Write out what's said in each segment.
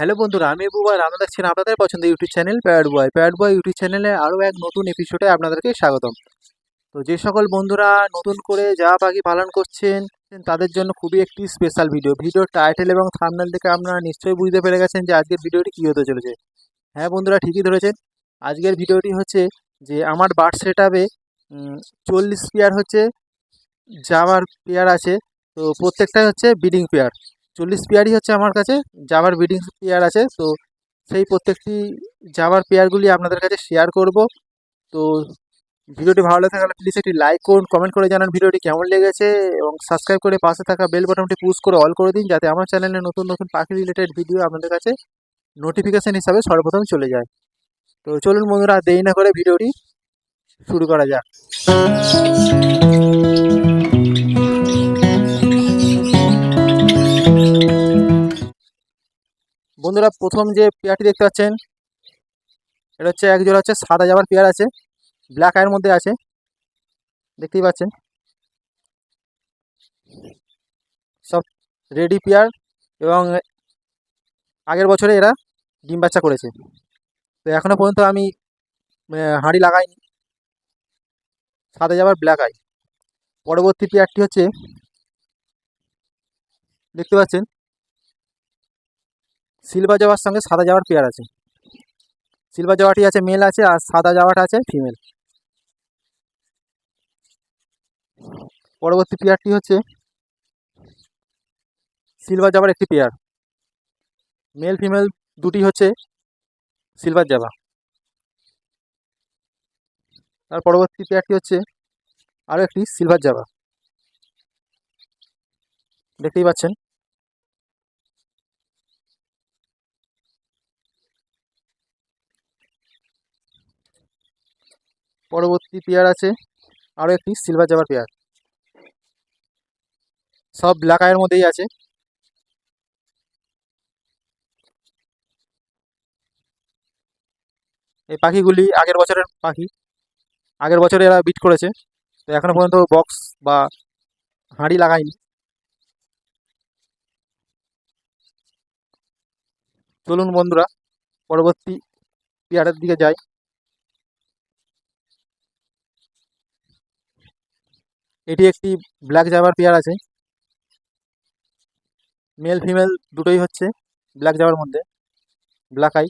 Hello বন্ধুরা, আমি বুবাই আপনারা দেখছেন আপনাদের পছন্দের YouTube channel pad boy. Pad boy YouTube চ্যানেলে আরও এক নতুন এপিসোডে আপনাদেরকে স্বাগতম। তো যে সকল বন্ধুরা নতুন করে যা পাখি পালন করছেন, তাদের জন্য খুবই একটি স্পেশাল ভিডিও ভিডিওর টাইটেল এবং থামনেল থেকে আপনারা নিশ্চয়ই বুঝতে পেরে গেছেন যে আজকের ভিডিওটি কী হতে চলেছে। হ্যাঁ বন্ধুরা, ঠিকই ধরেছেন। আজকের ভিডিওটি হচ্ছে যে আমার বার্ড সেট আপে চল্লিশ পেয়ার হচ্ছে জামার পেয়ার আছে। তো প্রত্যেকটাই হচ্ছে বিডিং পেয়ার চল্লিশ পেয়ারই হচ্ছে আমার কাছে জাবার ব্রিডিং পেয়ার আছে, তো সেই প্রত্যেকটি জাবার পেয়ারগুলি আপনাদের কাছে শেয়ার করব। তো ভিডিওটি ভালো লাগে থাকলে প্লিজ একটি লাইক করুন কমেন্ট করে জানান ভিডিওটি কেমন লেগেছে এবং সাবস্ক্রাইব করে পাশে থাকা বেল বাটনটি পুশ করে অল করে দিন যাতে আমার চ্যানেলে নতুন নতুন পাখি রিলেটেড ভিডিও আপনাদের কাছে নোটিফিকেশান হিসাবে সর্বপ্রথম চলে যায়। তো চলুন বন্ধুরা, দেরি না করে ভিডিওটি শুরু করা যাক। বন্ধুরা, প্রথম যে পেয়ারটি দেখতে পাচ্ছেন, এটা হচ্ছে এক জোড়া হচ্ছে সাদা জামার পেয়ার আছে ব্ল্যাক আয়ের মধ্যে আছে, দেখতেই পাচ্ছেন। সব রেডি পেয়ার এবং আগের বছরে এরা ডিম বাচ্চা করেছে। তো এখনও পর্যন্ত আমি হাঁড়ি লাগাইনি। সাদা জামার ব্ল্যাক আই পরবর্তী পেয়ারটি হচ্ছে, দেখতে পাচ্ছেন সিলভার জাওয়ার সঙ্গে সাদা জাওয়ার পেয়ার আছে। সিলভার জাওয়াটি আছে মেল আছে আর সাদা জাওয়াটা আছে ফিমেল পরবর্তী পেয়ারটি হচ্ছে সিলভার জাবার একটি পেয়ার মেল ফিমেল দুটি হচ্ছে সিলভার জাবা। তার পরবর্তী পেয়ারটি হচ্ছে আরও একটি সিলভার জাবা। দেখতেই পাচ্ছেন? পরবর্তী পেয়ার আছে। আরও একটি সিলভার জাবার পেয়ার। সব ব্ল্যাক আয়ের মধ্যেই আছে। এই পাখিগুলি আগের বছরের পাখি। আগের বছরে এরা বিট করেছে। তো এখনও পর্যন্ত বক্স বা হাঁড়ি লাগায়নি। চলুন বন্ধুরা, পরবর্তী পেয়ারের দিকে যাই। এটি একটি ব্ল্যাক জাবার পেয়ার আছে। মেল ফিমেল দুটোই হচ্ছে ব্ল্যাক জাবার মধ্যে ব্ল্যাক আই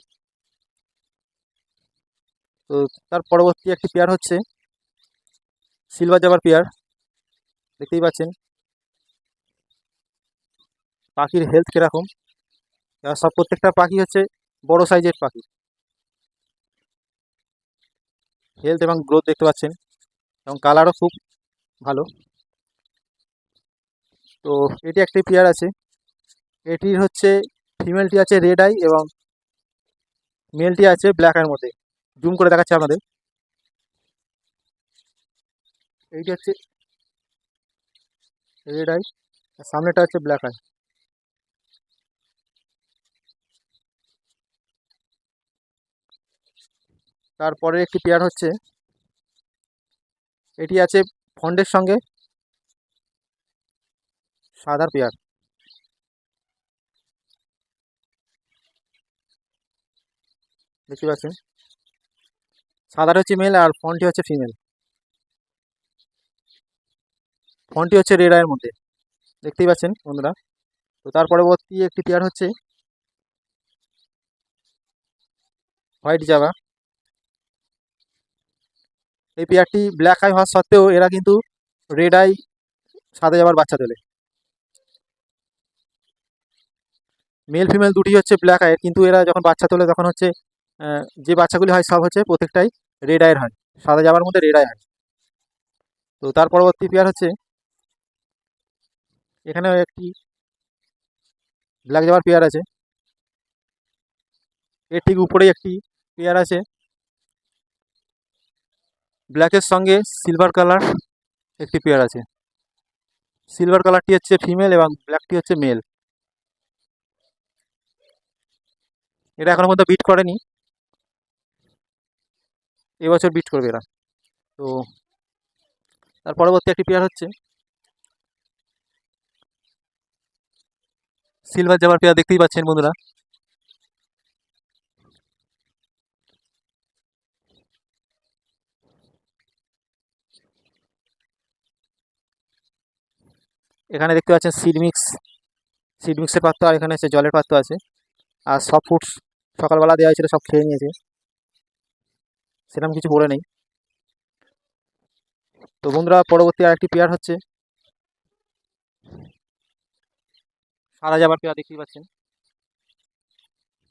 তো তার পরবর্তী একটি পেয়ার হচ্ছে সিলভার জাবার পেয়ার দেখতেই পাচ্ছেন। পাখির হেলথ কীরকম? সব প্রত্যেকটা পাখি হচ্ছে বড় সাইজের পাখি। হেলথ এবং গ্রোথ দেখতে পাচ্ছেন। এবং কালারও খুব ভালো। তো এটি একটি পেয়ার আছে। এটির হচ্ছে ফিমেলটি আছে রেড আই এবং মেলটি আছে ব্ল্যাক আইয়ের মধ্যে। জুম করে দেখাচ্ছে আপনাদের। এইটি হচ্ছে রেড আই সামনেটা হচ্ছে ব্ল্যাক আই তারপরে একটি পেয়ার হচ্ছে, এটি আছে ফন্ডের সঙ্গে সাদার পেয়ার। দেখতে পাচ্ছেন? সাদার হচ্ছে মেল আর ফন্টটি হচ্ছে ফিমেল ফন্টটি হচ্ছে রেড আয়ের মধ্যে। দেখতেই পাচ্ছেন বন্ধুরা? তো তার পরবর্তী একটি পেয়ার হচ্ছে হোয়াইট জাভা এই পেয়ারটি ব্ল্যাক আই হওয়া সত্ত্বেও এরা কিন্তু রেড আই সাদা যাবার বাচ্চা তোলে। মেল ফিমেল দুটি হচ্ছে ব্ল্যাক আয়ের কিন্তু এরা যখন বাচ্চা তোলে তখন হচ্ছে যে বাচ্চাগুলি হয় সব হচ্ছে প্রত্যেকটাই রেড আয়ের হয়। সাদা যাবার মধ্যে রেড আয় হয়। তো তার পরবর্তী পেয়ার হচ্ছে, এখানেও একটি ব্ল্যাক জাবার পেয়ার আছে। এর ঠিক উপরেই একটি পেয়ার আছে। ব্ল্যাকের সঙ্গে সিলভার কালার একটি পেয়ার আছে। সিলভার কালারটি হচ্ছে ফিমেল এবং ব্ল্যাকটি হচ্ছে মেল এটা এখনও পর্যন্ত বিট করেনি। এবছর বিট করবে এরা। তো তার পরবর্তী একটি পেয়ার হচ্ছে সিলভার জামার পেয়ার দেখতেই পাচ্ছেন বন্ধুরা। এখানে দেখতে পাচ্ছেন সিড মিক্স সিড মিক্সের পাত্র আর এখানে হচ্ছে জলের পাত্র আছে। আর সব ফুডস সকালবেলা দেওয়া হয়েছিল, সব খেয়ে নিয়েছে। সেরকম কিছু বলে নেই। তো বন্ধুরা, পরবর্তী আরেকটি পেয়ার হচ্ছে সারা যাবার পেয়ার, দেখতেই পাচ্ছেন।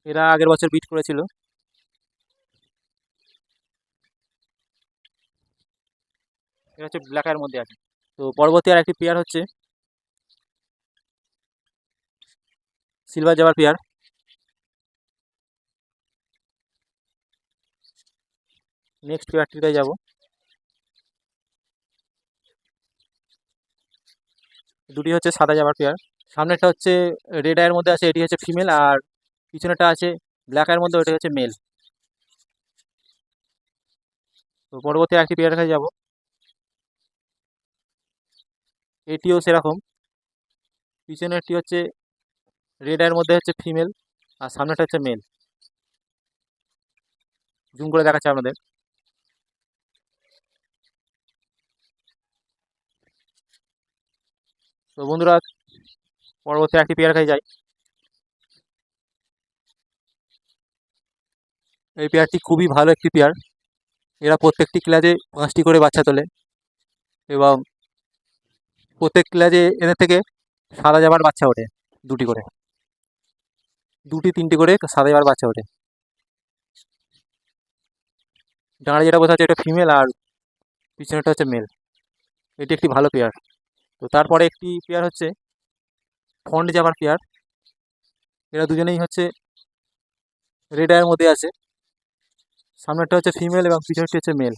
এরা আগের বছর বিট করেছিল। এটা হচ্ছে ব্ল্যাকের মধ্যে আছে। তো পরবর্তী আর একটি পেয়ার হচ্ছে সিলভার যাবার পেয়ার নেক্সট পেয়ারটিতে যাব। দুটি হচ্ছে সাদা যাবার পেয়ার সামনেরটা হচ্ছে রেড আয়ের মধ্যে আছে, এটি হচ্ছে ফিমেল আর পিছনেরটা আছে ব্ল্যাক আয়ের মধ্যে, ওটি হচ্ছে মেল তো পরবর্তী একটি পেয়ার কাছে যাব। এটিও সেরকম। পিছনেরটি হচ্ছে রেড আয়ের মধ্যে হচ্ছে ফিমেল আর সামনেটা হচ্ছে মেল জুম করে দেখাচ্ছে আপনাদের। তো বন্ধুরা, পরবর্তী একটি পেয়ার খাই যাই। এই পেয়ারটি খুবই ভালো একটি পেয়ার এরা প্রত্যেকটি ক্লাসে পাঁচটি করে বাচ্চা তোলে। এবং প্রত্যেক ক্লাসে এদের থেকে সাদা যাবার বাচ্চা ওঠে, দুটি করে। দুটি, তিনটি করে সাদা যাবার বাচ্চা ওঠে। ডাঁড়ে যেটা বোঝা যাচ্ছে এটা ফিমেল আর পিছনেটা হচ্ছে মেল এটি একটি ভালো পেয়ার তো তারপরে একটি পেয়ার হচ্ছে ফন্ড যাবার পেয়ার এরা দুজনেই হচ্ছে রেড আয়ের মধ্যে আছে। সামনেরটা হচ্ছে ফিমেল এবং পিছনেরটি হচ্ছে মেল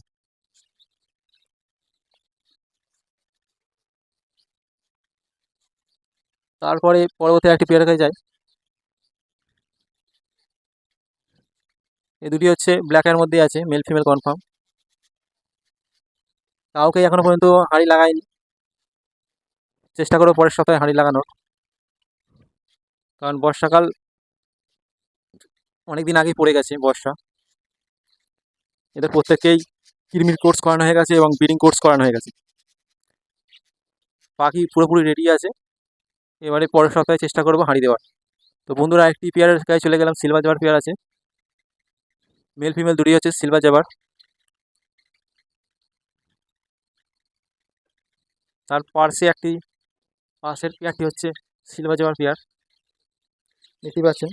তারপরে পরবর্তী একটি পেয়ার কাছে যায়। এই দুটি হচ্ছে ব্ল্যাকের মধ্যে আছে মেল ফিমেল কনফার্ম কাউকে এখনও পর্যন্ত হাঁড়ি লাগায়নি চেষ্টা করব পরের সপ্তাহে হাঁড়ি লাগানোর। কারণ বর্ষাকাল অনেক দিন আগেই পড়ে গেছে বর্ষা। এদের প্রত্যেককেই কিরমির কোর্স করানো হয়ে গেছে এবং ব্রিডিং কোর্স করানো হয়ে গেছে। পাখি পুরোপুরি রেডি আছে। এবারে পরের সপ্তাহে চেষ্টা করব হাঁড়ি দেওয়ার। তো বন্ধুরা একটি পেয়ারের কাছে চলে গেলাম সিলভার জাবার পেয়ার আছে। মেল ফিমেল দুটি হচ্ছে সিলভার জাবার তার পার্শ্বে একটি পাশের পেয়ারটি হচ্ছে সিলভার জাবার পেয়ার। দেখতেই পাচ্ছেন।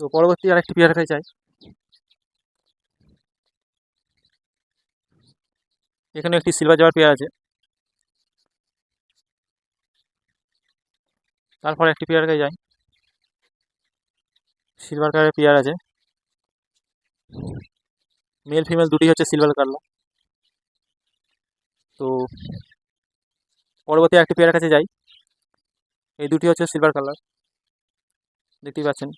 তো পরবর্তী আরেকটি পেয়ার কাছে চাই। এখানে একটি সিলভার জাবার পেয়ার আছে। তারপর একটি পেয়ার কাছে যাই। সিলভার কালারের পেয়ার আছে। মেল ফিমেল দুটি হচ্ছে সিলভার কালার তো পরবর্তী একটি পেয়ারের কাছে যাই। এই দুটি হচ্ছে সিলভার কালার দেখতেই পাচ্ছেন।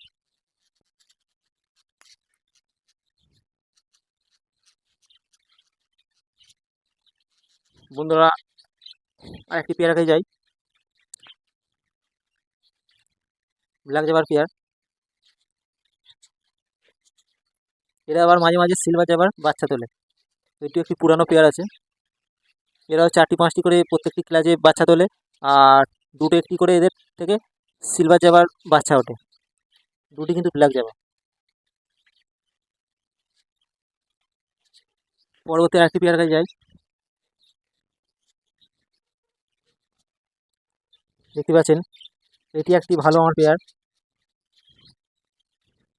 বন্ধুরা আর একটি পেয়ার কাছে যাই। ব্ল্যাক জাবার পেয়ার এরা আবার মাঝে মাঝে সিলভার জাবার বাচ্চা তোলে। এটি একটি পুরানো পেয়ার আছে। এরাও চারটি পাঁচটি করে প্রত্যেকটি ক্লাসে বাচ্চা তোলে আর দুটো একটি করে এদের থেকে সিলভার জাবার বাচ্চা ওঠে। দুটি কিন্তু ব্ল্যাক জাবা পরবর্তী আরেকটি পেয়ার কাছে যাই। দেখতে পাচ্ছেন, এটি একটি ভালো আমার পেয়ার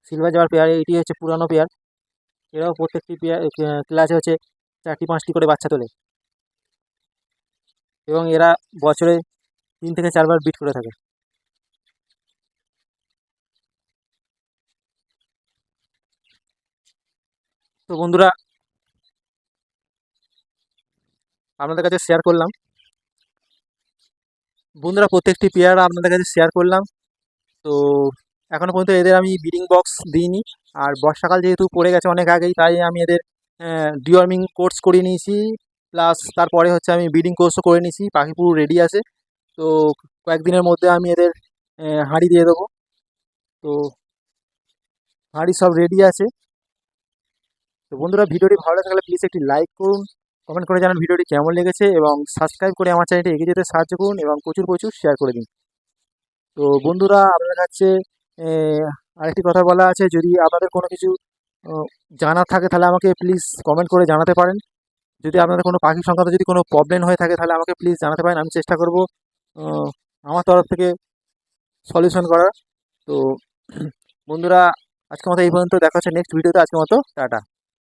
সিলভার যাওয়ার পেয়ার এটি হচ্ছে পুরানো পেয়ার এরাও প্রত্যেকটি ক্লাসে হচ্ছে চারটি পাঁচটি করে বাচ্চা তোলে। এবং এরা বছরে তিন থেকে চারবার বিট করে থাকে। তো বন্ধুরা, আপনাদের কাছে শেয়ার করলাম। বন্ধুরা, প্রত্যেকটি পেয়ার আপনাদের কাছে শেয়ার করলাম। তো এখনও পর্যন্ত এদের আমি ব্রিডিং বক্স দিইনি। আর বর্ষাকাল যেহেতু পড়ে গেছে অনেক আগেই, তাই আমি এদের ডিওয়ার্মিং কোর্স করিয়ে নিয়েছি। প্লাস তারপরে হচ্ছে আমি ব্রিডিং কোর্সও করে নিয়েছি, পাখি পুরো রেডি আছে। তো কয়েকদিনের মধ্যে আমি এদের হাঁড়ি দিয়ে দেবো। তো হাঁড়ি সব রেডি আছে। তো বন্ধুরা, ভিডিওটি ভালো লাগলে প্লিজ একটি লাইক করুন কমেন্ট করে জানান ভিডিওটি কেমন লেগেছে এবং সাবস্ক্রাইব করে আমার চ্যানেলটি এগিয়ে যেতে সাহায্য করুন এবং প্রচুর প্রচুর শেয়ার করে দিন। তো বন্ধুরা আপনার কাছে আরেকটি কথা বলা আছে, যদি আপনাদের কোনো কিছু জানা থাকে, তাহলে আমাকে প্লিজ কমেন্ট করে জানাতে পারেন। যদি আপনাদের কোনো পাখি সংক্রান্ত যদি কোনো প্রবলেম হয়ে থাকে, তাহলে আমাকে প্লিজ জানাতে পারেন, আমি চেষ্টা করব আমার তরফ থেকে সলিউশন করার। তো, বন্ধুরা, আজকের মতো এই পর্যন্ত, দেখা হচ্ছে নেক্সট ভিডিওতে আজকের মতো, টাটা।